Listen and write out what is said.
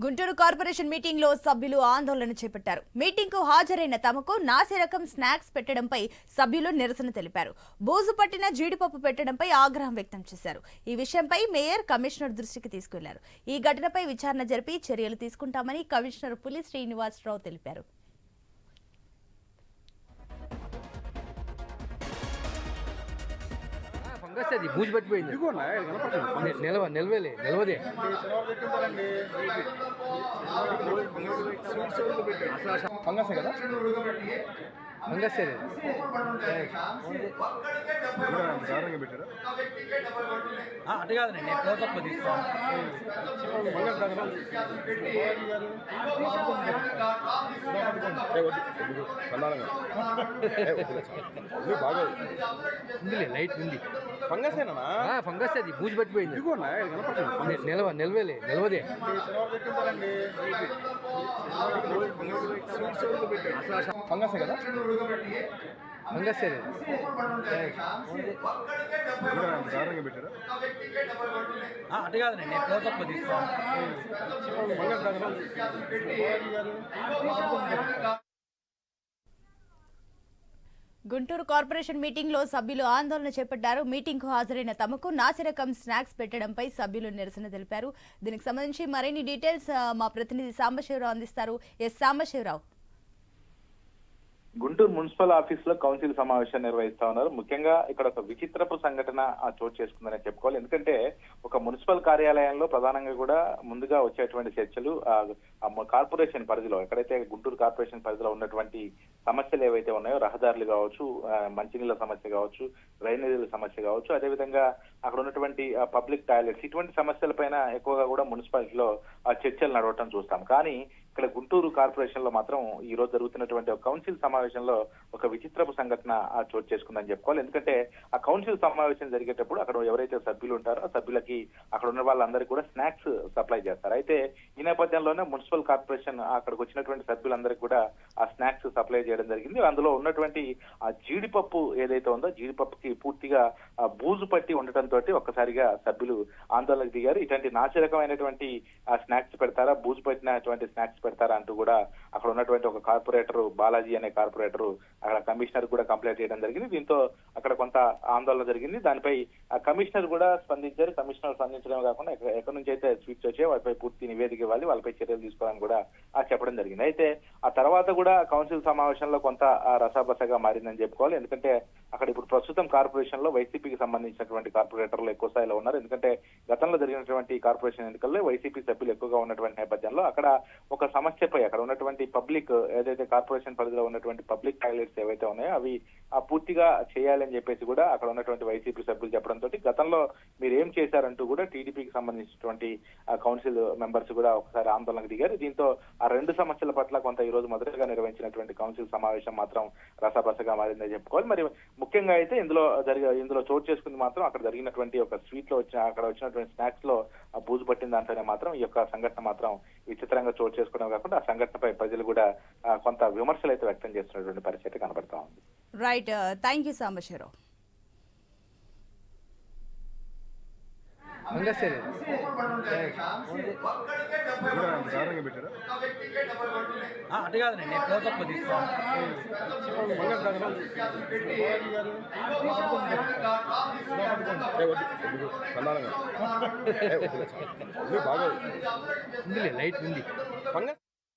Guntur corporation మీటింగ్లో సభ్యులు ఆందోళన చేపట్టారు. మీటింగ్కు హాజరైన తమకు నాసి రకం స్నాక్స్ పెట్టడంపై సభ్యులు నిరసన తెలిపారు. బూజు పట్టిన జీడిపప్పు పెట్టడంపై ఆగ్రహం వ్యక్తం చేశారు. ఈ విషయంపై మేయర్ కమిషనర్ దృష్టికి తీసుకెళ్ళారు. ఈ ఘటనపై విచారణ జరిపి చర్యలు తీసుకుంటామని కమిషనర్ పులి శ్రీనివాసరావు తెలిపారు. ఫంగస్ అది బూజు పట్టిపోయింది. నిలవ నిలవలే నిలవదే. ఫంగస్ కదా? ఫంగస్ అది దారుణంగా పెట్టారా అటు కాదండి నేను క్లోజప్ కాదా బాగా ఉందిలే లైట్ ఉంది. ఫంగస్ ఫంగస్ అది బూజు పట్టిపోయింది. నిలవ నిలవలే నిలవదే. ఫంగస్ కదా? అటు కాదండి నేను క్లోజప్ తీస్తాను గుంటూరు కార్పొరేషన్ మీటింగ్లో సభ్యులు ఆందోళన చేపట్టారు. మీటింగ్కు హాజరైన తమకు నాసిరకం స్నాక్స్ పెట్టడంపై సభ్యులు నిరసన తెలిపారు. దీనికి సంబంధించి మరిన్ని డీటెయిల్స్ మా ప్రతినిధి సాంబశివరావు అందిస్తారు. ఎస్ సాంబశివరావు. గుంటూరు మున్సిపల్ ఆఫీస్లో కౌన్సిల్ సమావేశం నిర్వహిస్తా ఉన్నారు. ముఖ్యంగా ఇక్కడ ఒక విచిత్రపు సంఘటన చోటు చేసుకుందని చెప్పుకోవాలి. ఎందుకంటే ఒక మున్సిపల్ కార్యాలయంలో ప్రధానంగా కూడా ముందుగా వచ్చేటువంటి చర్చలు ఆ, కార్పొరేషన్ పరిధిలో ఎక్కడైతే గుంటూరు కార్పొరేషన్ పరిధిలో ఉన్నటువంటి సమస్యలు ఏవైతే ఉన్నాయో రహదారులు కావచ్చు మంచినీళ్ళ సమస్య కావచ్చు డ్రైనేజీల సమస్య కావచ్చు అదేవిధంగా అక్కడ ఉన్నటువంటి పబ్లిక్ టాయిలెట్స్ ఇటువంటి సమస్యలపైన ఎక్కువగా కూడా మున్సిపాలిటీలో ఆ, చర్చలు నడవటం చూస్తాం. కానీ ఇక్కడ గుంటూరు కార్పొరేషన్లో మాత్రం ఈ రోజు జరుగుతున్నటువంటి ఒక కౌన్సిల్ సమావేశంలో ఒక విచిత్రపు సంఘటన చోటు చేసుకుందని చెప్పుకోవాలి. ఎందుకంటే ఆ కౌన్సిల్ సమావేశం జరిగేటప్పుడు అక్కడ ఎవరైతే సభ్యులు ఉంటారో ఆ సభ్యులకి అక్కడ ఉన్న వాళ్ళందరికీ కూడా స్నాక్స్ సప్లై చేస్తారు. అయితే ఈ నేపథ్యంలోనే మున్సిపల్ కార్పొరేషన్ అక్కడికి వచ్చినటువంటి సభ్యులందరికీ కూడా ఆ స్నాక్స్ సప్లై చేయడం జరిగింది. అందులో ఉన్నటువంటి ఆ జీడిపప్పు ఏదైతే ఉందో జీడిపప్పుకి పూర్తిగా బూజు పట్టి ఉండటంతో ఒక్కసారిగా సభ్యులు ఆందోళనకు దిగారు. ఇటువంటి నాశరకమైనటువంటి స్నాక్స్ పెడతారా? బూజు పట్టినటువంటి స్నాక్స్ పెడతారా అంటూ కూడా అక్కడ ఉన్నటువంటి ఒక కార్పొరేటర్ బాలాజీ అనే కార్పొరేటర్ అక్కడ కమిషనర్ కూడా కంప్లైంట్ చేయడం జరిగింది. దీంతో అక్కడ కొంత ఆందోళన జరిగింది. దానిపై ఆ కమిషనర్ కూడా స్పందించారు. కమిషనర్ స్పందించడమే కాకుండా ఎక్కడ ఎక్కడి నుంచి అయితే స్వీట్స్ వచ్చాయో వాటిపై పూర్తి నివేదిక ఇవ్వాలి. వాళ్ళపై చర్యలు తీసుకోవాలని కూడా ఆ చెప్పడం జరిగింది. అయితే ఆ తర్వాత కూడా కౌన్సిల్ సమావేశంలో కొంత ఆ రసాబసగా మారిందని చెప్పుకోవాలి. ఎందుకంటే అక్కడ ఇప్పుడు ప్రస్తుతం కార్పొరేషన్లో వైసీపీకి సంబంధించినటువంటి కార్పొరేటర్లు ఎక్కువ స్థాయిలో ఉన్నారు. ఎందుకంటే గతంలో జరిగినటువంటి కార్పొరేషన్ ఎన్నికల్లో వైసీపీ సభ్యులు ఎక్కువగా ఉన్నటువంటి నేపథ్యంలో అక్కడ ఒక సమస్యపై అక్కడ ఉన్నటువంటి పబ్లిక్ ఏదైతే కార్పొరేషన్ పరిధిలో ఉన్నటువంటి పబ్లిక్ టాయిలెట్స్ ఏవైతే ఉన్నాయో అవి ఆ పూర్తిగా చేయాలని చెప్పేసి కూడా అక్కడ ఉన్నటువంటి వైసీపీ సభ్యులు చెప్పడంతో గతంలో మీరు ఏం చేశారంటూ కూడా టీడీపీకి సంబంధించినటువంటి కౌన్సిల్ మెంబర్స్ కూడా ఒకసారి ఆందోళనకు దిగారు. దీంతో ఆ రెండు సమస్యల పట్ల కొంత ఈ రోజు మొదటగా నిర్వహించినటువంటి కౌన్సిల్ సమావేశం మాత్రం రసబసగా మారిందని చెప్పుకోవాలి. మరి ముఖ్యంగా అయితే ఇందులో జరిగే ఇందులో చోటు చేసుకుంది మాత్రం అక్కడ జరిగినటువంటి ఒక స్వీట్లో వచ్చిన అక్కడ వచ్చినటువంటి స్నాక్స్లో ఆ బూజు పట్టిన దాంట్లోనే మాత్రం ఈ యొక్క సంఘటన మాత్రం విచిత్రంగా చోటు చేసుకోవడం కాకుండా ఆ సంఘటనపై ప్రజలు కూడా కొంత విమర్శలు అయితే వ్యక్తం చేస్తున్నటువంటి పరిస్థితి కనబడతా ఉంది రైట్ థ్యాంక్ యూ పెట్టారా అటు కాదండి నేను క్లోజప్. ఇది బాగా ఉందిలే లైట్ ఉంది. ఫంగస్